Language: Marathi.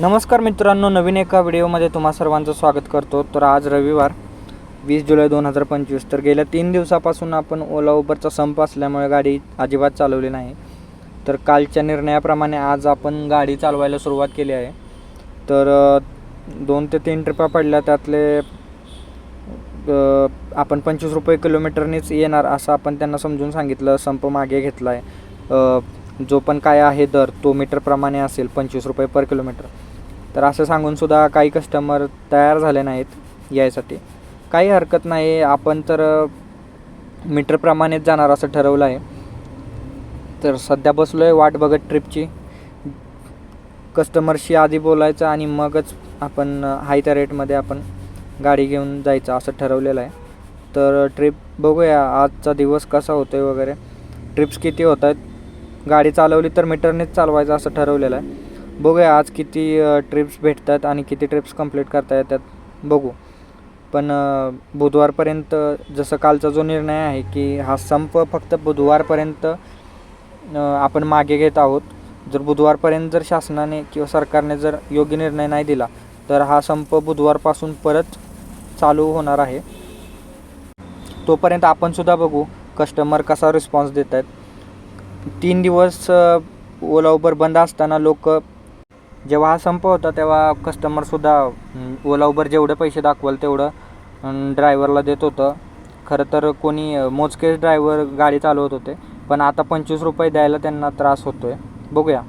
नमस्कार मित्रांनो नवीन एका व्हिडिओमध्ये तुम्हा सर्वांचं स्वागत करतो. तर आज रविवार वीस जुलै दोन हजार पंचवीस. तर गेल्या तीन दिवसापासून आपण ओला उबरचा संप असल्यामुळे गाडी अजिबात चालवली नाही. तर कालच्या निर्णयाप्रमाणे आज आपण गाडी चालवायला सुरुवात केली आहे. तर दोन ते तीन ट्रिपा पडल्या त्यातले आपण पंचवीस रुपये किलोमीटरनेच येणार असं आपण त्यांना समजून सांगितलं. संप मागे घेतला आहे जो पण काय आहे दर तो मीटरप्रमाणे असेल पंचवीस रुपये पर किलोमीटर तर असं सांगूनसुद्धा काही कस्टमर तयार झाले नाहीत यायसाठी. काही हरकत नाही आपण तर मीटरप्रमाणेच जाणार असं ठरवलं आहे. तर सध्या बसलो आहे वाट बघत ट्रिपची कस्टमरशी आधी बोलायचं आणि मगच आपण हाय त्या रेटमध्ये आपण गाडी घेऊन जायचं असं ठरवलेलं आहे. तर ट्रिप बघूया आजचा दिवस कसा होतो आहे वगैरे. ट्रिप्स किती होत आहेत गाडी चालवली तर मीटरनेच चालवायचं असं ठरवलेलं आहे. बघूया आज किती ट्रिप्स भेटतात आणि किती ट्रिप्स कंप्लीट करता येतात. बघू. पण बुधवारपर्यंत जसं कालचा जो निर्णय आहे की हा संप फक्त बुधवारपर्यंत आपण मागे घेत आहोत. जर बुधवारपर्यंत जर शासनाने किंवा सरकारने जर योग्य निर्णय नाही दिला तर हा संप बुधवारपासून परत चालू होणार आहे. तोपर्यंत आपणसुद्धा बघू कस्टमर कसा रिस्पॉन्स देत आहेत तीन दिवस ओला उबर बंद असताना लोक जेव्हा हा संप होता तेव्हा कस्टमरसुद्धा ओला उबर जेवढे पैसे दाखवाल तेवढं ड्रायव्हरला देत होतं. खरं तर कोणी मोजकेच ड्रायव्हर गाडी चालवत होते पण आता पंचवीस रुपये द्यायला त्यांना त्रास होतो आहे बघूया.